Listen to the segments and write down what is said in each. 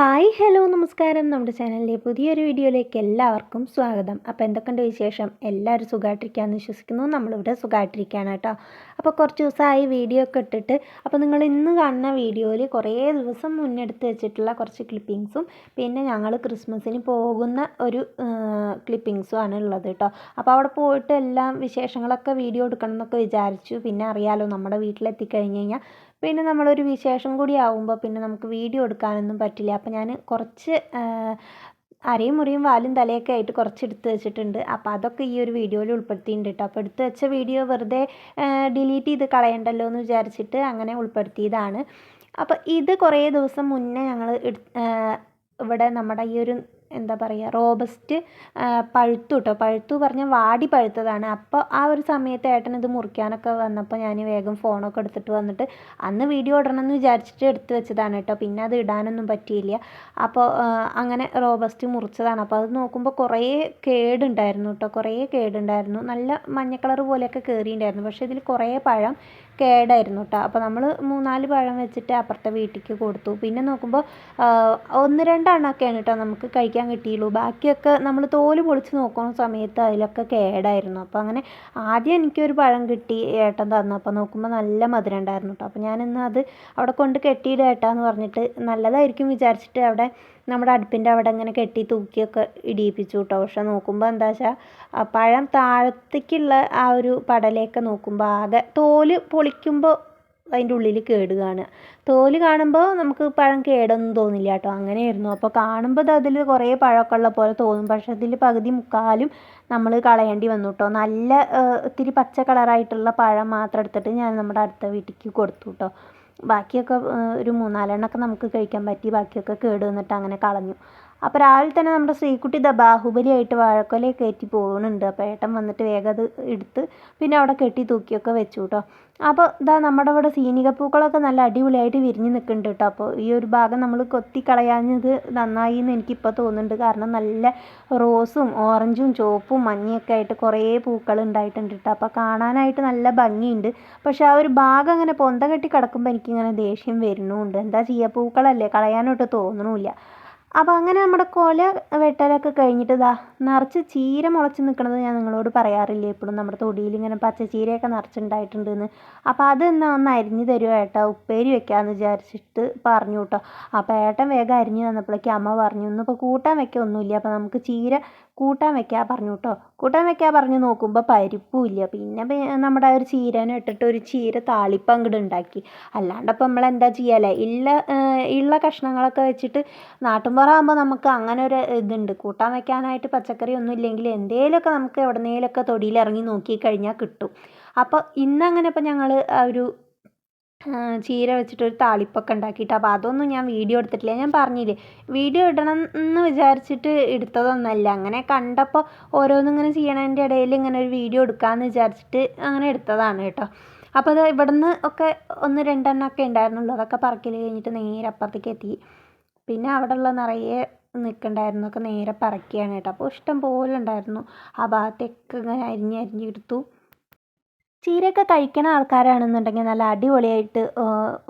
Hi hello നമസ്കാരം. നമ്മുടെ ചാനലിലെ പുതിയൊരു വീഡിയോയിലേക്ക് എല്ലാവർക്കും സ്വാഗതം. അപ്പോൾ എന്തൊക്കെയുണ്ട് വിശേഷം? എല്ലാവരും സുഖമായിട്ടിരിക്കാമെന്ന് വിശ്വസിക്കുന്നു. നമ്മളിവിടെ സുഖമായിട്ടിരിക്കുകയാണ് കേട്ടോ. അപ്പോൾ കുറച്ച് ദിവസമായി വീഡിയോ ഒക്കെ ഇട്ടിട്ട് അപ്പോൾ നിങ്ങൾ ഇന്ന് കാണുന്ന വീഡിയോയിൽ കുറേ ദിവസം മുന്നെടുത്ത് വെച്ചിട്ടുള്ള കുറച്ച് ക്ലിപ്പിങ്സും പിന്നെ ഞങ്ങൾ ക്രിസ്മസിന് പോകുന്ന ഒരു ക്ലിപ്പിങ്സും ആണ് ഉള്ളത് കേട്ടോ. അപ്പോൾ അവിടെ പോയിട്ട് എല്ലാം വിശേഷങ്ങളൊക്കെ വീഡിയോ എടുക്കണം എന്നൊക്കെ വിചാരിച്ചു. പിന്നെ അറിയാലോ നമ്മുടെ വീട്ടിലെത്തിക്കഴിഞ്ഞ് കഴിഞ്ഞാൽ പിന്നെ നമ്മളൊരു വിശേഷം കൂടി ആവുമ്പോൾ പിന്നെ നമുക്ക് വീഡിയോ എടുക്കാനൊന്നും പറ്റില്ല. അപ്പോൾ ഞാൻ കുറച്ച് അരയും മുറിയും വാലും തലയൊക്കെ ആയിട്ട് കുറച്ച് എടുത്ത് വെച്ചിട്ടുണ്ട്. അപ്പോൾ അതൊക്കെ ഈ ഒരു വീഡിയോയിൽ ഉൾപ്പെടുത്തിയിട്ടുണ്ട് കേട്ടോ അപ്പോൾ എടുത്ത് വെച്ച വീഡിയോ വെറുതെ ഡിലീറ്റ് ചെയ്ത് കളയണ്ടല്ലോ എന്ന് വിചാരിച്ചിട്ട് അങ്ങനെ ഉൾപ്പെടുത്തിയതാണ്. അപ്പോൾ ഇത് കുറേ ദിവസം മുന്നേ ഞങ്ങൾ ഇവിടെ നമ്മുടെ ഈ ഒരു എന്താ പറയുക റോബസ്റ്റ് പഴുത്തു കേട്ടോ പഴുത്തു പറഞ്ഞാൽ വാടി പഴുത്തതാണ്. അപ്പോൾ ആ ഒരു സമയത്ത് ഏട്ടൻ ഇത് മുറിക്കാനൊക്കെ വന്നപ്പോൾ ഞാൻ വേഗം ഫോണൊക്കെ എടുത്തിട്ട് വന്നിട്ട് അന്ന് വീഡിയോ ഇടണം എന്ന് വിചാരിച്ചിട്ട് എടുത്ത് വെച്ചതാണ് കേട്ടോ പിന്നെ അത് ഇടാനൊന്നും പറ്റിയില്ല. അപ്പോൾ അങ്ങനെ റോബസ്റ്റ് മുറിച്ചതാണ്. അപ്പോൾ അത് നോക്കുമ്പോൾ കുറേ കേടുണ്ടായിരുന്നു കേട്ടോ കുറേ കേടുണ്ടായിരുന്നു. നല്ല മഞ്ഞ കളർ പോലെയൊക്കെ കയറിയിട്ടുണ്ടായിരുന്നു പക്ഷേ ഇതിൽ കുറേ പഴം കേടായിരുന്നു കേട്ടോ അപ്പോൾ നമ്മൾ മൂന്നാൽ പഴം വെച്ചിട്ട് അപ്പുറത്തെ വീട്ടിലേക്ക് കൊടുത്തു. പിന്നെ നോക്കുമ്പോൾ ഒന്ന് രണ്ടെണ്ണമൊക്കെയാണ് കേട്ടോ നമുക്ക് കഴിക്കാൻ കിട്ടിയുള്ളൂ. ബാക്കിയൊക്കെ നമ്മൾ തോൽ പൊളിച്ച് നോക്കുന്ന സമയത്ത് അതിലൊക്കെ കേടായിരുന്നു. അപ്പോൾ അങ്ങനെ ആദ്യം എനിക്കൊരു പഴം കിട്ടി ഏട്ടൻ തന്നു. അപ്പോൾ നോക്കുമ്പോൾ നല്ല മധുരം ഉണ്ടായിരുന്നു കേട്ടോ അപ്പോൾ ഞാനിന്ന് അത് അവിടെ കൊണ്ട് കെട്ടിയിടുക ഏട്ടാന്ന് പറഞ്ഞിട്ട് നല്ലതായിരിക്കും വിചാരിച്ചിട്ട് അവിടെ നമ്മുടെ അടുപ്പിന്റെ അവിടെ ഇങ്ങനെ കെട്ടി തൂക്കിയൊക്കെ ഇടിയിപ്പിച്ചു കേട്ടോ പക്ഷെ നോക്കുമ്പോൾ എന്താ വെച്ചാൽ പഴം താഴത്തേക്കുള്ള ആ ഒരു പടലയൊക്കെ നോക്കുമ്പോൾ ആകെ തോൽ പൊളിക്കുമ്പോൾ അതിന്റെ ഉള്ളിൽ കേട് കാണുക. തോൽ കാണുമ്പോൾ നമുക്ക് പഴം കേടൊന്നും തോന്നില്ല കേട്ടോ. അങ്ങനെയായിരുന്നു. അപ്പോൾ കാണുമ്പോൾ അതിൽ കുറേ പഴമൊക്കെ ഉള്ള പോലെ തോന്നും. പക്ഷേ അതിൽ പകുതി മുക്കാലും നമ്മൾ കളയേണ്ടി വന്നു കേട്ടോ. നല്ല ഇത്തിരി പച്ച കളറായിട്ടുള്ള പഴം മാത്രം എടുത്തിട്ട് ഞാൻ നമ്മുടെ അടുത്ത വീട്ടിലേക്ക് കൊടുത്തു കേട്ടോ. ബാക്കിയൊക്കെ ഒരു മൂന്നാലെണ്ണമൊക്കെ നമുക്ക് കഴിക്കാൻ പറ്റി. ബാക്കിയൊക്കെ കേട് വന്നിട്ട് അങ്ങനെ കളഞ്ഞു. അപ്പോൾ രാവിലെ തന്നെ നമ്മുടെ ശ്രീക്കുട്ടി ദാ ബാഹുബലിയായിട്ട് വാഴക്കൊല കയറ്റി പോകുന്നുണ്ട് അപ്പോൾ ഏട്ടൻ വന്നിട്ട് വേഗം അത് എടുത്ത് പിന്നെ അവിടെ കെട്ടി തൂക്കിയൊക്കെ വെച്ചു കേട്ടോ അപ്പോൾ ഇതാ നമ്മുടെ ഇവിടെ സീനികപ്പൂക്കളൊക്കെ നല്ല അടിപൊളിയായിട്ട് വിരിഞ്ഞ് നിൽക്കുന്നുണ്ട് കേട്ടോ അപ്പോൾ ഈ ഒരു ഭാഗം നമ്മൾ കൊത്തി കളയാഞ്ഞത് നന്നായി എന്ന് എനിക്കിപ്പോൾ തോന്നുന്നുണ്ട്. കാരണം നല്ല റോസും ഓറഞ്ചും ചുവപ്പും മഞ്ഞയൊക്കെ ആയിട്ട് കുറേ പൂക്കൾ ഉണ്ടായിട്ടുണ്ട് കേട്ടോ അപ്പോൾ കാണാനായിട്ട് നല്ല ഭംഗിയുണ്ട്. പക്ഷേ ആ ഒരു ഭാഗം അങ്ങനെ പൊന്ത കെട്ടി കിടക്കുമ്പോൾ എനിക്കിങ്ങനെ ദേഷ്യം വരുന്നുമുണ്ട് എന്താ ചെയ്യുക പൂക്കളല്ലേ കളയാനോട്ട് തോന്നണമില്ല അപ്പോൾ അങ്ങനെ നമ്മുടെ കൊല വെട്ടലൊക്കെ കഴിഞ്ഞിട്ട് ഇതാ നിറച്ച് ചീര മുളച്ച് നിൽക്കുന്നത് ഞാൻ നിങ്ങളോട് പറയാറില്ലേ? എപ്പോഴും നമ്മുടെ തൊടിയിൽ ഇങ്ങനെ പച്ച ചീരയൊക്കെ നിറച്ചുണ്ടായിട്ടുണ്ടെന്ന് അപ്പോൾ അതെന്നാ ഒന്ന് അരിഞ്ഞു തരുമോ ഏട്ടാ? ഉപ്പേരി വെക്കാമെന്ന് വിചാരിച്ചിട്ട് പറഞ്ഞു കേട്ടോ. അപ്പോൾ ഏട്ടൻ വേഗം അരിഞ്ഞ് തന്നപ്പോഴേക്കും അമ്മ പറഞ്ഞു ഇന്നിപ്പോൾ കൂട്ടാൻ വെക്കൊന്നുമില്ല അപ്പോൾ നമുക്ക് ചീര കൂട്ടാൻ വെക്കാൻ പറഞ്ഞു കേട്ടോ. കൂട്ടാൻ വെക്കാൻ പറഞ്ഞു നോക്കുമ്പോൾ പരിപ്പും ഇല്ല. പിന്നെ നമ്മുടെ ഒരു ചീരനെ ഇട്ടിട്ട് ഒരു ചീര താളിപ്പം അങ്ങോട്ട് ഉണ്ടാക്കി. അല്ലാണ്ട് ഇപ്പം നമ്മൾ എന്താ ചെയ്യാല്ലേ ഇല്ല ഉള്ള കഷ്ണങ്ങളൊക്കെ വെച്ചിട്ട് നാട്ടുമ്പുറമാകുമ്പോൾ നമുക്ക് അങ്ങനെ ഒരു ഇതുണ്ട്. കൂട്ടാൻ വെക്കാനായിട്ട് പച്ചക്കറി ഒന്നും ഇല്ലെങ്കിൽ എന്തെങ്കിലുമൊക്കെ നമുക്ക് എവിടെന്നേലൊക്കെ ഇറങ്ങി നോക്കിക്കഴിഞ്ഞാൽ കിട്ടും. അപ്പോൾ ഇന്നങ്ങനെ ഇപ്പം ഞങ്ങൾ ഒരു ചീര വെച്ചിട്ട് ഒരു താളിപ്പൊക്കെ ഉണ്ടാക്കിയിട്ട് അപ്പോൾ അതൊന്നും ഞാൻ വീഡിയോ എടുത്തിട്ടില്ല. ഞാൻ പറഞ്ഞില്ലേ വീഡിയോ ഇടണം എന്ന് വിചാരിച്ചിട്ട് എടുത്തതൊന്നുമല്ല അങ്ങനെ കണ്ടപ്പോൾ ഓരോന്നിങ്ങനെ ചെയ്യണതിന്റെ ഇടയിൽ ഇങ്ങനെ ഒരു വീഡിയോ എടുക്കാമെന്ന് വിചാരിച്ചിട്ട് അങ്ങനെ എടുത്തതാണ് കേട്ടോ. അപ്പോൾ അത് ഇവിടുന്ന് ഒക്കെ ഒന്ന് രണ്ടെണ്ണമൊക്കെ ഉണ്ടായിരുന്നുള്ളൂ. അതൊക്കെ പറക്കൽ കഴിഞ്ഞിട്ട് നേരെ അപ്പുറത്തേക്ക് എത്തി. പിന്നെ അവിടെ ഉള്ള നിറയെ നിൽക്കണ്ടായിരുന്നൊക്കെ നേരെ പറക്കുകയാണ് കേട്ടോ. അപ്പോൾ ഇഷ്ടം പോലെ ഉണ്ടായിരുന്നു. ആ ഭാഗത്തേക്ക് ഇങ്ങനെ അരിഞ്ഞ് അരിഞ്ഞെടുത്തു ചീരയൊക്കെ കഴിക്കുന്ന ആൾക്കാരാണെന്നുണ്ടെങ്കിൽ നല്ല അടിപൊളിയായിട്ട്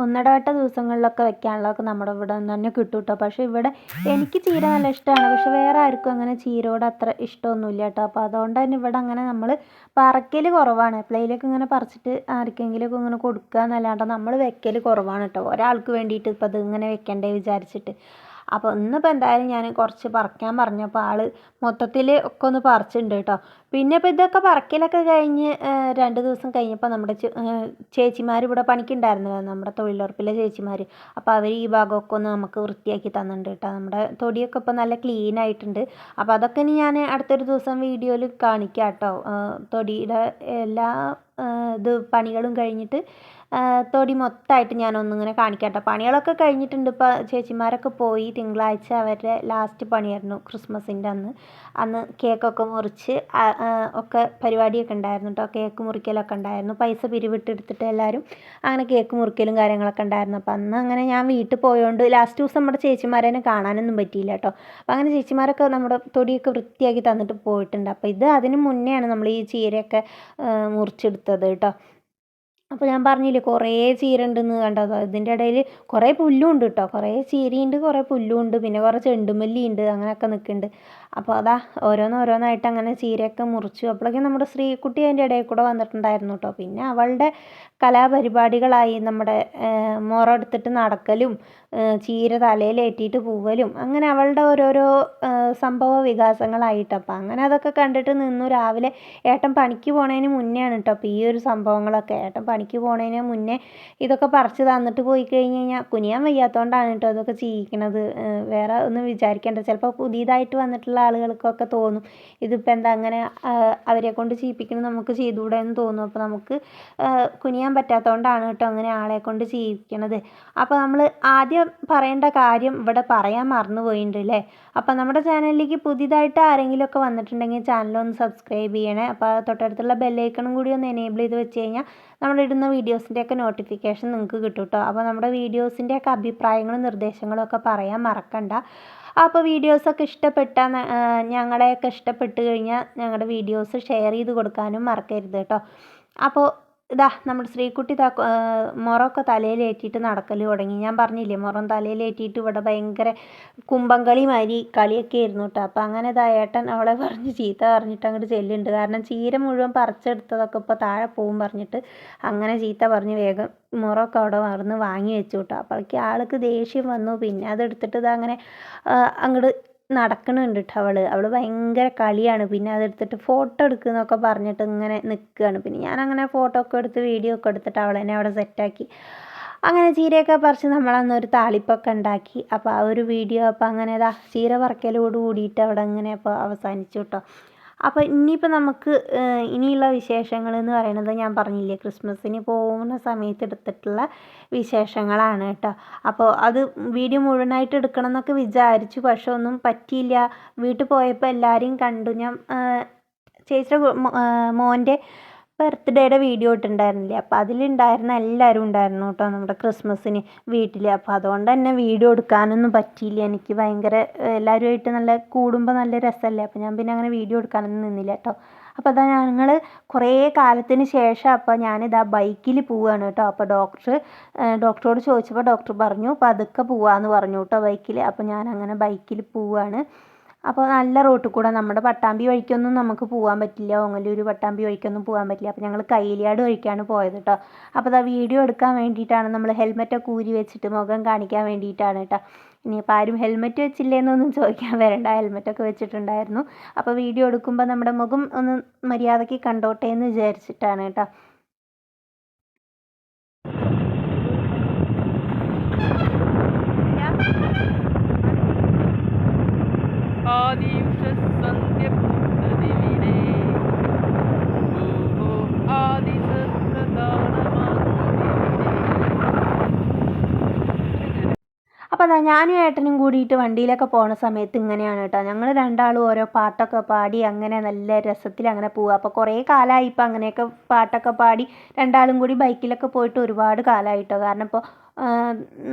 ഒന്നിടവട്ട ദിവസങ്ങളിലൊക്കെ വെക്കാനുള്ളതൊക്കെ നമ്മുടെ ഇവിടെ നിന്ന് തന്നെ കിട്ടും കേട്ടോ. പക്ഷേ ഇവിടെ എനിക്ക് ചീര നല്ല ഇഷ്ടമാണ്. പക്ഷേ വേറെ ആർക്കും അങ്ങനെ ചീരയോട് അത്ര ഇഷ്ടമൊന്നുമില്ല കേട്ടോ. അപ്പോൾ അതുകൊണ്ട് തന്നെ ഇവിടെ അങ്ങനെ നമ്മൾ പറക്കൽ കുറവാണ്. എപ്പോഴേലൊക്കെ ഇങ്ങനെ പറിച്ചിട്ട് ആർക്കെങ്കിലുമൊക്കെ ഇങ്ങനെ കൊടുക്കുക എന്നല്ലാണ്ട് നമ്മൾ വെക്കൽ കുറവാണ് കേട്ടോ. ഒരാൾക്ക് വേണ്ടിയിട്ട് ഇപ്പോൾ അത് ഇങ്ങനെ വെക്കണ്ടേ വിചാരിച്ചിട്ട്. അപ്പോൾ ഇന്നിപ്പോൾ എന്തായാലും ഞാൻ കുറച്ച് പറിക്കാൻ പറഞ്ഞപ്പോൾ ആൾ മൊത്തത്തിൽ ഒക്കെ ഒന്ന് പറിച്ചിട്ടുണ്ട് കേട്ടോ പിന്നെ ഇപ്പോൾ ഇതൊക്കെ പറിക്കലൊക്കെ കഴിഞ്ഞ് രണ്ട് ദിവസം കഴിഞ്ഞപ്പോൾ നമ്മുടെ ചേച്ചിമാർ ഇവിടെ പണിക്കുണ്ടായിരുന്നല്ലോ നമ്മുടെ തൊഴിലുറപ്പിലെ ചേച്ചിമാർ അപ്പോൾ അവർ ഈ ഭാഗമൊക്കെ ഒന്ന് നമുക്ക് വൃത്തിയാക്കി തന്നിട്ടുണ്ട് കേട്ടോ നമ്മുടെ തൊടിയൊക്കെ ഇപ്പോൾ നല്ല ക്ലീൻ ആയിട്ടുണ്ട്. അപ്പോൾ അതൊക്കെ ഇനി ഞാൻ അടുത്തൊരു ദിവസം വീഡിയോയിൽ കാണിക്കാം കേട്ടോ തൊടിയുടെ എല്ലാ ഇത് പണികളും കഴിഞ്ഞിട്ട് തൊടി മൊത്തമായിട്ട് ഞാനൊന്നിങ്ങനെ കാണിക്കാം കേട്ടോ പണികളൊക്കെ കഴിഞ്ഞിട്ടുണ്ട് ഇപ്പോൾ ചേച്ചിമാരൊക്കെ പോയി. തിങ്കളാഴ്ച അവരുടെ ലാസ്റ്റ് പണിയായിരുന്നു ക്രിസ്മസിന്റെ അന്ന്. അന്ന് കേക്കൊക്കെ മുറിച്ച് ഒക്കെ പരിപാടിയൊക്കെ ഉണ്ടായിരുന്നു കേട്ടോ കേക്ക് മുറിക്കലൊക്കെ ഉണ്ടായിരുന്നു. പൈസ പിരിവിട്ടെടുത്തിട്ട് എല്ലാവരും അങ്ങനെ കേക്ക് മുറിക്കലും കാര്യങ്ങളൊക്കെ ഉണ്ടായിരുന്നു. അപ്പോൾ അന്ന് അങ്ങനെ ഞാൻ വീട്ടിൽ പോയതുകൊണ്ട് ലാസ്റ്റ് ദിവസം നമ്മുടെ ചേച്ചിമാരെ കാണാനൊന്നും പറ്റിയില്ല കേട്ടോ അപ്പോൾ അങ്ങനെ ചേച്ചിമാരൊക്കെ നമ്മുടെ തൊടിയൊക്കെ വൃത്തിയാക്കി തന്നിട്ട് പോയിട്ടുണ്ട്. അപ്പോൾ ഇത് അതിന് മുന്നെയാണ് നമ്മൾ ഈ ചീരയൊക്കെ മുറിച്ചെടുത്തത് കേട്ടോ അപ്പോൾ ഞാൻ പറഞ്ഞില്ലേ കുറേ ചീര ഉണ്ടെന്ന് കണ്ടത്. ഇതിന്റെ ഇടയിൽ കുറേ പുല്ലും ഉണ്ട് കേട്ടോ കുറേ ചീരയുണ്ട് കുറേ പുല്ലും ഉണ്ട് പിന്നെ കുറേ ചെണ്ടുമല്ലി ഉണ്ട് അങ്ങനെയൊക്കെ നിൽക്കുന്നുണ്ട് അപ്പോൾ അതാ ഓരോന്നോരോന്നായിട്ട് അങ്ങനെ ചീരയൊക്കെ മുറിച്ചു. അപ്പോഴേക്കും നമ്മുടെ ശ്രീകുട്ടി അതിന്റെ ഇടയിൽ കൂടെ വന്നിട്ടുണ്ടായിരുന്നു കേട്ടോ. പിന്നെ അവളുടെ കലാപരിപാടികളായി നമ്മുടെ മുറ എടുത്തിട്ട് നടക്കലും ചീര തലയിലേറ്റിയിട്ട് പൂവലും അങ്ങനെ അവളുടെ ഓരോരോ സംഭവ വികാസങ്ങളായിട്ട്. അപ്പം അങ്ങനെ അതൊക്കെ കണ്ടിട്ട് നിന്നു രാവിലെ. ഏട്ടൻ പണിക്ക് പോണതിന് മുന്നെയാണ് കേട്ടോ അപ്പോൾ ഈ ഒരു സംഭവങ്ങളൊക്കെ. ഏട്ടൻ പണിക്ക് പോണതിന് മുന്നേ ഇതൊക്കെ പറിച്ച് തന്നിട്ട് പോയി കഴിഞ്ഞ് കഴിഞ്ഞാൽ കുനിയാൻ വയ്യാത്തതുകൊണ്ടാണ് കേട്ടോ അതൊക്കെ ചെയ്യിക്കണത്. വേറെ ഒന്നും വിചാരിക്കേണ്ട. ചിലപ്പോൾ പുതിയതായിട്ട് വന്നിട്ടുള്ള ആളുകൾക്കൊക്കെ തോന്നും. ഇതിപ്പോൾ എന്താ അങ്ങനെ അവരെ കൊണ്ട് ചെയ്യിപ്പിക്കുന്നത് നമുക്ക് ചെയ്തുകൂടെ എന്ന് തോന്നും. അപ്പോൾ നമുക്ക് കുനിയാൻ പറ്റാത്തതുകൊണ്ടാണ് കേട്ടോ അങ്ങനെ ആളെ കൊണ്ട് ചെയ്യിക്കണത് അപ്പോൾ നമ്മൾ ആദ്യം പറയേണ്ട കാര്യം ഇവിടെ പറയാൻ മറന്നു പോയിട്ടുണ്ട് അല്ലേ അപ്പോൾ നമ്മുടെ ചാനലിലേക്ക് പുതിയതായിട്ട് ആരെങ്കിലുമൊക്കെ വന്നിട്ടുണ്ടെങ്കിൽ ചാനലൊന്ന് സബ്സ്ക്രൈബ് ചെയ്യണേ. അപ്പോൾ തൊട്ടടുത്തുള്ള ബെല്ലൈക്കണും കൂടി ഒന്ന് എനേബിൾ ചെയ്ത് വെച്ച് കഴിഞ്ഞാൽ നമ്മൾ ഇടുന്ന വീഡിയോസിന്റെയൊക്കെ നോട്ടിഫിക്കേഷൻ നിങ്ങൾക്ക് കിട്ടും കേട്ടോ. അപ്പോൾ നമ്മുടെ വീഡിയോസിന്റെയൊക്കെ അഭിപ്രായങ്ങളും നിർദ്ദേശങ്ങളും ഒക്കെ പറയാൻ മറക്കണ്ട. അപ്പോൾ വീഡിയോസൊക്കെ ഇഷ്ടപ്പെട്ട ഞങ്ങളെയൊക്കെ ഇഷ്ടപ്പെട്ട് കഴിഞ്ഞാൽ ഞങ്ങളുടെ വീഡിയോസ് ഷെയർ ചെയ്ത് കൊടുക്കാനും മറക്കരുത് കേട്ടോ അപ്പോൾ ഇതാ നമ്മുടെ ശ്രീകുട്ടി താ മുറമൊക്കെ തലയിലേറ്റിയിട്ട് നടക്കൽ തുടങ്ങി. ഞാൻ പറഞ്ഞില്ലേ മുറം തലയിലേറ്റിയിട്ട് ഇവിടെ ഭയങ്കര കുമ്പംകളി മാതിരി കളിയൊക്കെ ആയിരുന്നു കേട്ടോ. അപ്പോൾ അങ്ങനെ ഇതാ ഏട്ടൻ അവളെ പറഞ്ഞ് ചീത്ത പറഞ്ഞിട്ട് അങ്ങോട്ട് ചെല്ലുണ്ട് കാരണം ചീര മുഴുവൻ പറിച്ചെടുത്തതൊക്കെ ഇപ്പോൾ താഴെ പോവും പറഞ്ഞിട്ട് അങ്ങനെ ചീത്ത പറഞ്ഞ് വേഗം മുറമൊക്കെ അവിടെ മറന്ന് വാങ്ങി വെച്ചു കേട്ടോ. അപ്പോഴേക്ക് ആൾക്ക് ദേഷ്യം വന്നു. പിന്നെ അതെടുത്തിട്ട് ഇതാ അങ്ങനെ അങ്ങോട്ട് നടക്കണുണ്ട് കേട്ടോ അവൾ അവൾ ഭയങ്കര കളിയാണ്. പിന്നെ അതെടുത്തിട്ട് ഫോട്ടോ എടുക്കുന്നൊക്കെ പറഞ്ഞിട്ട് ഇങ്ങനെ നിൽക്കുകയാണ് പിന്നെ ഞാൻ അങ്ങനെ ഫോട്ടോ ഒക്കെ എടുത്ത് വീഡിയോ ഒക്കെ എടുത്തിട്ട് അവളെന്നെ അവിടെ സെറ്റാക്കി അങ്ങനെ ചീരയൊക്കെ പറിച്ച് നമ്മളന്ന് ഒരു താളിപ്പൊക്കെ ഉണ്ടാക്കി. അപ്പോൾ ആ ഒരു വീഡിയോ അപ്പോൾ അങ്ങനെ ഇതാ ചീര പറിക്കലോട് കൂടിയിട്ട് അവിടെ അങ്ങനെ അപ്പോൾ അവസാനിച്ചു കേട്ടോ അപ്പോൾ ഇനിയിപ്പോൾ നമുക്ക് ഇനിയുള്ള വിശേഷങ്ങൾ എന്ന് പറയുന്നത് ഞാൻ പറഞ്ഞില്ലേ ക്രിസ്മസിന് പോകുന്ന സമയത്ത് എടുത്തിട്ടുള്ള വിശേഷങ്ങളാണ് കേട്ടോ. അപ്പോൾ അത് വീഡിയോ മുഴുവനായിട്ട് എടുക്കണം എന്നൊക്കെ വിചാരിച്ചു പക്ഷെ ഒന്നും പറ്റിയില്ല. വീട്ടിൽ പോയപ്പോൾ എല്ലാവരെയും കണ്ടു. ഞാൻ ചേച്ചിയുടെ മോന്റെ ബർത്ത്ഡേയുടെ വീഡിയോ ഇട്ടിട്ടുണ്ടായിരുന്നില്ലേ? അപ്പോൾ അതിലുണ്ടായിരുന്ന എല്ലാവരും ഉണ്ടായിരുന്നു കേട്ടോ നമ്മുടെ ക്രിസ്മസിന് വീട്ടിൽ അപ്പോൾ അതുകൊണ്ട് തന്നെ വീഡിയോ എടുക്കാനൊന്നും പറ്റിയില്ല. എനിക്ക് ഭയങ്കര എല്ലാവരുമായിട്ട് നല്ല കൂടുമ്പോൾ നല്ല രസമല്ലേ അപ്പോൾ ഞാൻ പിന്നെ അങ്ങനെ വീഡിയോ എടുക്കാനൊന്നും നിന്നില്ല കേട്ടോ. അപ്പോൾ അതാ ഞങ്ങൾ കുറേ കാലത്തിന് ശേഷം അപ്പോൾ ഞാനിതാ ബൈക്കിൽ പോവുകയാണ് കേട്ടോ. അപ്പോൾ ഡോക്ടർ ഡോക്ടറോട് ചോദിച്ചപ്പോൾ ഡോക്ടർ പറഞ്ഞു പതുക്കെ പോവാമെന്ന് പറഞ്ഞു കേട്ടോ ബൈക്കിൽ അപ്പോൾ ഞാൻ അങ്ങനെ ബൈക്കിൽ പോവുകയാണ് അപ്പോൾ നല്ല റോട്ടിൽ കൂടെ നമ്മുടെ പട്ടാമ്പി വഴിക്കൊന്നും നമുക്ക് പോകാൻ പറ്റില്ല. ഓങ്ങല്ലൂർ പട്ടാമ്പി വഴിക്കൊന്നും പോകാൻ പറ്റില്ല. അപ്പോൾ ഞങ്ങൾ കൈലിയാട് വഴിക്കാണ് പോയത് കേട്ടോ അപ്പോൾ അതാ വീഡിയോ എടുക്കാൻ വേണ്ടിയിട്ടാണ് നമ്മൾ ഹെൽമെറ്റൊക്കെ ഊരി വെച്ചിട്ട് മുഖം കാണിക്കാൻ വേണ്ടിയിട്ടാണ് കേട്ടോ ഇനിയിപ്പോൾ ആരും ഹെൽമെറ്റ് വെച്ചില്ലേന്നൊന്നും ചോദിക്കാൻ വരണ്ട. ഹെൽമെറ്റൊക്കെ വെച്ചിട്ടുണ്ടായിരുന്നു. അപ്പോൾ വീഡിയോ എടുക്കുമ്പോൾ നമ്മുടെ മുഖം ഒന്ന് മര്യാദയ്ക്ക് കണ്ടോട്ടെ എന്ന് വിചാരിച്ചിട്ടാണ് കേട്ടോ അപ്പോൾ അതാ ഞാനും ഏട്ടനും കൂടിയിട്ട് വണ്ടിയിലൊക്കെ പോണ സമയത്ത് ഇങ്ങനെയാണ് കേട്ടോ. ഞങ്ങൾ രണ്ടാളും ഓരോ പാട്ടൊക്കെ പാടി അങ്ങനെ നല്ല രസത്തിൽ അങ്ങനെ പോവുക അപ്പോൾ കുറേ കാലമായി ഇപ്പോൾ അങ്ങനെയൊക്കെ പാട്ടൊക്കെ പാടി രണ്ടാളും കൂടി ബൈക്കിലൊക്കെ പോയിട്ട് ഒരുപാട് കാലമായിട്ടോ കാരണം ഇപ്പോൾ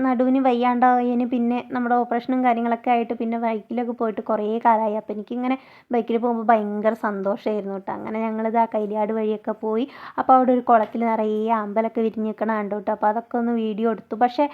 നടുവിന് വയ്യാണ്ടായതിന് പിന്നെ നമ്മുടെ ഓപ്പറേഷനും കാര്യങ്ങളൊക്കെ ആയിട്ട് പിന്നെ ബൈക്കിലൊക്കെ പോയിട്ട് കുറേ കാലമായി. അപ്പോൾ എനിക്കിങ്ങനെ ബൈക്കിൽ പോകുമ്പോൾ ഭയങ്കര സന്തോഷമായിരുന്നു കേട്ടോ. അങ്ങനെ ഞങ്ങളിത് ആ കൈലിയാട് വഴിയൊക്കെ പോയി. അപ്പോൾ അവിടെ ഒരു കുളത്തിൽ നിറയെ അമ്പലമൊക്കെ വിരിഞ്ഞ് നിൽക്കണ കണ്ടു കേട്ടോ. അപ്പോൾ അതൊക്കെ ഒന്ന് വീഡിയോ എടുത്തു. പക്ഷേ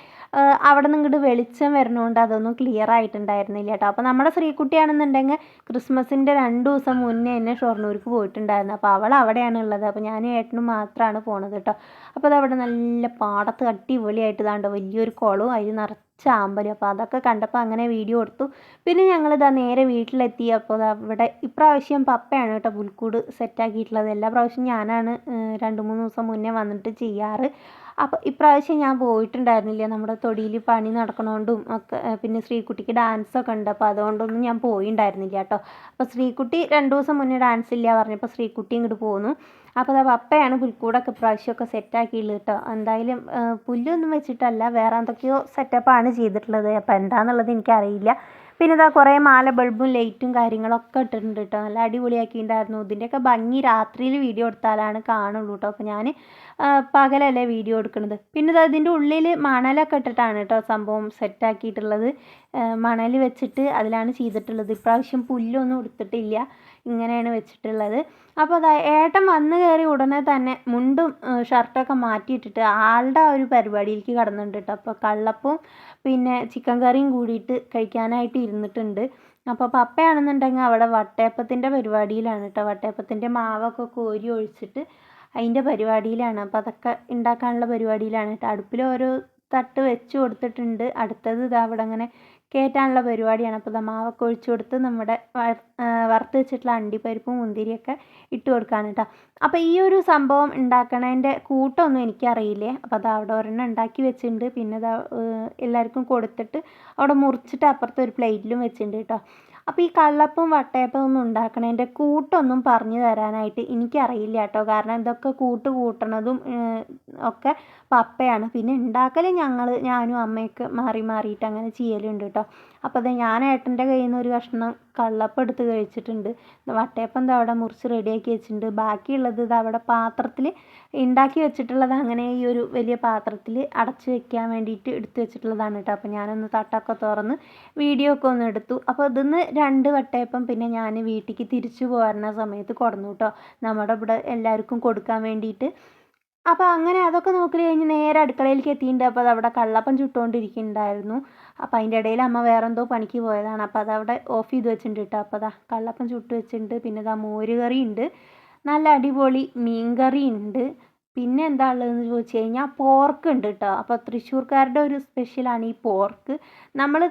അവിടെ നിന്ന് ഇങ്ങോട്ട് വെളിച്ചം വരണോണ്ട് അതൊന്നും ക്ലിയർ ആയിട്ടുണ്ടായിരുന്നില്ല കേട്ടോ. അപ്പോൾ നമ്മുടെ ശ്രീകുട്ടിയാണെന്നുണ്ടെങ്കിൽ ക്രിസ്മസിന്റെ രണ്ട് ദിവസം മുന്നേ എന്നെ ഷൊർണൂർക്ക് പോയിട്ടുണ്ടായിരുന്നു. അപ്പോൾ അവൾ അവിടെയാണ് ഉള്ളത്. അപ്പോൾ ഞാനും ഏട്ടനും മാത്രമാണ് പോണത് കേട്ടോ. അപ്പോൾ അതവിടെ നല്ല പാടത്ത് അടിപൊളിയായിട്ട് ഇതാണ്ട് വലിയൊരു കുളവും അതിൽ നിറച്ച ആമ്പലും. അപ്പോൾ അതൊക്കെ കണ്ടപ്പോൾ അങ്ങനെ വീഡിയോ എടുത്തു. പിന്നെ ഞങ്ങൾ ഞങ്ങളിതാ നേരെ വീട്ടിലെത്തി. അപ്പോൾ അവിടെ ഇപ്രാവശ്യം പപ്പയാണ് കേട്ടോ പുൽക്കൂട് സെറ്റാക്കിയിട്ടുള്ളത് എല്ലാ പ്രാവശ്യം ഞാനാണ് രണ്ട് മൂന്ന് ദിവസം മുന്നേ വന്നിട്ട് ചെയ്യാറ്. അപ്പോൾ ഇപ്രാവശ്യം ഞാൻ പോയിട്ടുണ്ടായിരുന്നില്ല. നമ്മുടെ തൊടിയിൽ പണി നടക്കണോണ്ടും ഒക്കെ പിന്നെ ശ്രീകുട്ടിക്ക് ഡാൻസൊക്കെ ഉണ്ട്. അപ്പോൾ അതുകൊണ്ടൊന്നും ഞാൻ പോയിണ്ടായിരുന്നില്ല കേട്ടോ. അപ്പോൾ ശ്രീകുട്ടി രണ്ട് ദിവസം മുന്നേ ഡാൻസ് ഇല്ല പറഞ്ഞപ്പോൾ ശ്രീകുട്ടി ഇങ്ങോട്ട് പോന്നു. അപ്പോൾ അത് പപ്പയാണ് പുൽക്കൂടൊക്കെ ഇപ്രാവശ്യമൊക്കെ സെറ്റാക്കിയുള്ളത് കേട്ടോ. എന്തായാലും പുല്ലൊന്നും വെച്ചിട്ടല്ല വേറെ എന്തൊക്കെയോ സെറ്റപ്പാണ് ചെയ്തിട്ടുള്ളത്. അപ്പോൾ എന്താണെന്നുള്ളത് എനിക്കറിയില്ല. പിന്നെ ഇതാ കുറേ മാല ബൾബും ലൈറ്റും കാര്യങ്ങളൊക്കെ ഇട്ടിട്ടുണ്ട് കേട്ടോ നല്ല അടിപൊളിയാക്കിയിട്ടുണ്ടായിരുന്നു. ഇതിന്റെയൊക്കെ ഭംഗി രാത്രിയിൽ വീഡിയോ എടുത്താലാണ് കാണുള്ളൂ കേട്ടോ അപ്പോൾ ഞാൻ പകലല്ലേ വീഡിയോ എടുക്കുന്നത് പിന്നെ ഇതാ ഇതിന്റെ ഉള്ളിൽ മണലൊക്കെ ഇട്ടിട്ടാണ് കേട്ടോ സംഭവം സെറ്റാക്കിയിട്ടുള്ളത്. മണൽ വെച്ചിട്ട് അതിലാണ് ചെയ്തിട്ടുള്ളത്. ഇപ്രാവശ്യം പുല്ലൊന്നും എടുത്തിട്ടില്ല. ഇങ്ങനെയാണ് വെച്ചിട്ടുള്ളത്. അപ്പോൾ അതാ ഏട്ടൻ വന്നു കയറി ഉടനെ തന്നെ മുണ്ടും ഷർട്ടൊക്കെ മാറ്റിയിട്ടിട്ട് ആളുടെ ആ ഒരു പരിപാടിയിലേക്ക് കടന്നിട്ടുണ്ട് കേട്ടോ. അപ്പോൾ കള്ളപ്പവും പിന്നെ ചിക്കൻ കറിയും കൂടിയിട്ട് കഴിക്കാനായിട്ട് ഇരുന്നിട്ടുണ്ട്. അപ്പോൾ പപ്പയാണെന്നുണ്ടെങ്കിൽ അവിടെ വട്ടയപ്പത്തിന്റെ പരിപാടിയിലാണ് കേട്ടോ. വട്ടയപ്പത്തിന്റെ മാവൊക്കെ കോരി ഒഴിച്ചിട്ട് അതിന്റെ പരിപാടിയിലാണ്. അപ്പോൾ അതൊക്കെ ഉണ്ടാക്കാനുള്ള പരിപാടിയിലാണ് കേട്ടോ. അടുപ്പിൽ ഓരോ തട്ട് വെച്ച് കൊടുത്തിട്ടുണ്ട്. അടുത്തത് ഇതാ അവിടെ അങ്ങനെ കയറ്റാനുള്ള പരിപാടിയാണ്. അപ്പോൾ മാവൊക്കെ ഒഴിച്ച് കൊടുത്ത് നമ്മുടെ വറുത്ത് വെച്ചിട്ടുള്ള അണ്ടിപ്പരിപ്പും മുന്തിരിയൊക്കെ ഇട്ട് കൊടുക്കാണ് കേട്ടോ. അപ്പോൾ ഈ ഒരു സംഭവം ഉണ്ടാക്കണതിന്റെ കൂട്ടമൊന്നും എനിക്കറിയില്ലേ? അപ്പോൾ അത് അവിടെ ഒരെണ്ണം ഉണ്ടാക്കി വെച്ചിട്ടുണ്ട്. പിന്നെ അത് എല്ലാവർക്കും കൊടുത്തിട്ട് അവിടെ മുറിച്ചിട്ട് അപ്പുറത്തെ ഒരു പ്ലേറ്റിലും വെച്ചിട്ടുണ്ട് കേട്ടോ. അപ്പോൾ ഈ കള്ളപ്പവും വട്ടയപ്പവും ഒന്നും ഉണ്ടാക്കണതിന്റെ കൂട്ടൊന്നും പറഞ്ഞു തരാനായിട്ട് എനിക്കറിയില്ല കേട്ടോ. കാരണം ഇതൊക്കെ കൂട്ട് കൂട്ടണതും ഒക്കെ പപ്പയാണ് പിന്നെ ഉണ്ടാക്കൽ ഞങ്ങൾ ഞാനും അമ്മയൊക്കെ മാറി മാറിയിട്ട് അങ്ങനെ ചെയ്യലുണ്ട് കേട്ടോ അപ്പോൾ അത് ഞാൻ ഏട്ടന്റെ കയ്യിൽ നിന്ന് ഒരു കഷ്ണം കള്ളപ്പം എടുത്ത് കഴിച്ചിട്ടുണ്ട്. വട്ടയപ്പം അവിടെ മുറിച്ച് റെഡിയാക്കി വെച്ചിട്ടുണ്ട്. ബാക്കിയുള്ളത് ഇത് അവിടെ പാത്രത്തിൽ ഉണ്ടാക്കി വെച്ചിട്ടുള്ളത് അങ്ങനെ ഈ ഒരു വലിയ പാത്രത്തിൽ അടച്ച് വെക്കാൻ വേണ്ടിയിട്ട് എടുത്ത് വെച്ചിട്ടുള്ളതാണ് കേട്ടോ അപ്പോൾ ഞാനൊന്ന് തട്ടൊക്കെ തുറന്ന് വീഡിയോ ഒക്കെ ഒന്ന് എടുത്തു. അപ്പോൾ ഇതിന്ന് രണ്ട് വട്ടയപ്പം പിന്നെ ഞാൻ വീട്ടിലേക്ക് തിരിച്ചു പോരുന്ന സമയത്ത് കൊടുന്നു കേട്ടോ നമ്മുടെ ഇവിടെ എല്ലാവർക്കും കൊടുക്കാൻ വേണ്ടിയിട്ട് അപ്പോൾ അങ്ങനെ അതൊക്കെ നോക്കി കഴിഞ്ഞ് നേരെ അടുക്കളയിലേക്ക് എത്തിയിട്ടുണ്ട് അപ്പോൾ അതവിടെ കള്ളപ്പം ചുട്ടുകൊണ്ടിരിക്കുന്നുണ്ടായിരുന്നു അപ്പോൾ അതിന്റെ ഇടയിൽ അമ്മ വേറെന്തോ പണിക്ക് പോയതാണ്. അപ്പോൾ അതവിടെ ഓഫ് ചെയ്ത് വെച്ചിട്ടുണ്ട് കേട്ടോ അപ്പോൾ അതാ കള്ളപ്പം ചുട്ട് വെച്ചിട്ടുണ്ട് പിന്നെ ഇതാ മോരുകറി ഉണ്ട് നല്ല അടിപൊളി മീൻ കറി ഉണ്ട് പിന്നെ എന്താ ഉള്ളതെന്ന് ചോദിച്ചു കഴിഞ്ഞാൽ പോർക്ക് ഉണ്ട് കേട്ടോ അപ്പോൾ തൃശ്ശൂർക്കാരുടെ ഒരു സ്പെഷ്യലാണ് ഈ പോർക്ക് നമ്മൾ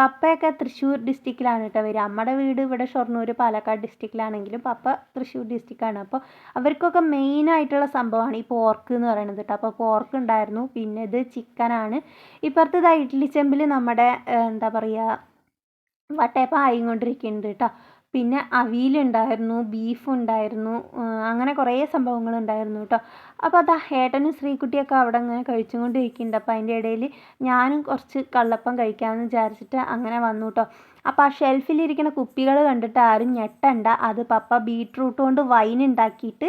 പപ്പയൊക്കെ തൃശ്ശൂർ ഡിസ്ട്രിക്റ്റിലാണ് കേട്ടോ വരിക. നമ്മുടെ വീട് ഇവിടെ ഷൊർണൂർ പാലക്കാട് ഡിസ്ട്രിക്റ്റിലാണെങ്കിലും പപ്പ തൃശ്ശൂർ ഡിസ്ട്രിക്റ്റാണ് അപ്പോൾ അവർക്കൊക്കെ മെയിൻ ആയിട്ടുള്ള സംഭവമാണ് ഈ പോർക്ക് എന്ന് പറയുന്നത് കേട്ടോ. അപ്പോൾ പോർക്ക് ഉണ്ടായിരുന്നു. പിന്നെ ഇത് ചിക്കനാണ് ഇപ്പുറത്തത് ഇഡ്ഡലി ചെമ്പിൽ നമ്മുടെ എന്താ പറയുക വട്ടയപ്പം ആയിക്കൊണ്ടിരിക്കുന്നുണ്ട് കേട്ടോ. പിന്നെ അവിയലുണ്ടായിരുന്നു ബീഫുണ്ടായിരുന്നു അങ്ങനെ കുറേ സംഭവങ്ങൾ ഉണ്ടായിരുന്നു കേട്ടോ. അപ്പോൾ അതാ ഏട്ടനും ശ്രീക്കുട്ടിയൊക്കെ അവിടെ അങ്ങനെ കഴിച്ചുകൊണ്ടിരിക്കുന്നുണ്ട്. അപ്പോൾ അതിന്റെ ഇടയിൽ ഞാനും കുറച്ച് കള്ളപ്പം കഴിക്കാമെന്ന് വിചാരിച്ചിട്ട് അങ്ങനെ വന്നു കേട്ടോ. അപ്പോൾ ആ ഷെൽഫിലിരിക്കുന്ന കുപ്പികൾ കണ്ടിട്ട് ആരും ഞെട്ടണ്ട. അത് പപ്പ ബീട്രൂട്ട് കൊണ്ട് വൈൻ ഉണ്ടാക്കിയിട്ട്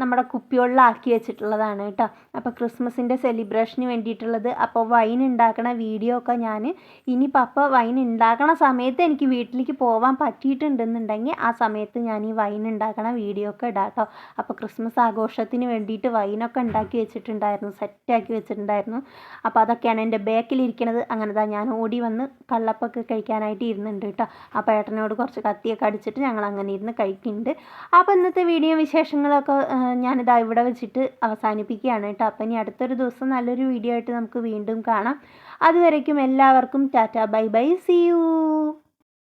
നമ്മുടെ കുപ്പികളിലാക്കി വെച്ചിട്ടുള്ളതാണ് കേട്ടോ. അപ്പോൾ ക്രിസ്മസിന്റെ സെലിബ്രേഷന് വേണ്ടിയിട്ടുള്ളത്. അപ്പോൾ വൈൻ ഉണ്ടാക്കണ വീഡിയോ ഒക്കെ ഞാൻ ഇനി പപ്പ വൈൻ ഉണ്ടാക്കണ സമയത്ത് എനിക്ക് വീട്ടിലേക്ക് പോകാൻ പറ്റിയിട്ടുണ്ടെന്നുണ്ടെങ്കിൽ ആ സമയത്ത് ഞാൻ ഈ വൈൻ ഉണ്ടാക്കണ വീഡിയോ ഒക്കെ ഇടാം കേട്ടോ. അപ്പോൾ ക്രിസ്മസ് ആഘോഷത്തിന് വേണ്ടിയിട്ട് വൈനൊക്കെ ഉണ്ടാക്കി വെച്ചിട്ടുണ്ടായിരുന്നു. സെറ്റാക്കി വെച്ചിട്ടുണ്ടായിരുന്നു. അപ്പോൾ അതൊക്കെയാണ് എന്റെ ബാക്കിലിരിക്കണത് അങ്ങനെ ഞാൻ ഓടി വന്ന് കള്ളപ്പൊക്കെ കഴിക്കാനായിട്ട് ഇരുന്നുണ്ട്. കേട്ടോ. അപ്പോൾ ഏട്ടനോട് കുറച്ച് കത്തിയൊക്കെ അടിച്ചിട്ട് ഞങ്ങൾ അങ്ങനെ ഇരുന്ന് കഴിക്കുന്നുണ്ട്. അപ്പോൾ ഇന്നത്തെ വീഡിയോ വിശേഷങ്ങളൊക്കെ ഞാനിതാ ഇവിടെ വെച്ചിട്ട് അവസാനിപ്പിക്കുകയാണ് കേട്ടോ. അപ്പം ഇനി അടുത്തൊരു ദിവസം നല്ലൊരു വീഡിയോ ആയിട്ട് നമുക്ക് വീണ്ടും കാണാം. അതുവരേക്കും എല്ലാവർക്കും tata bye bye. See you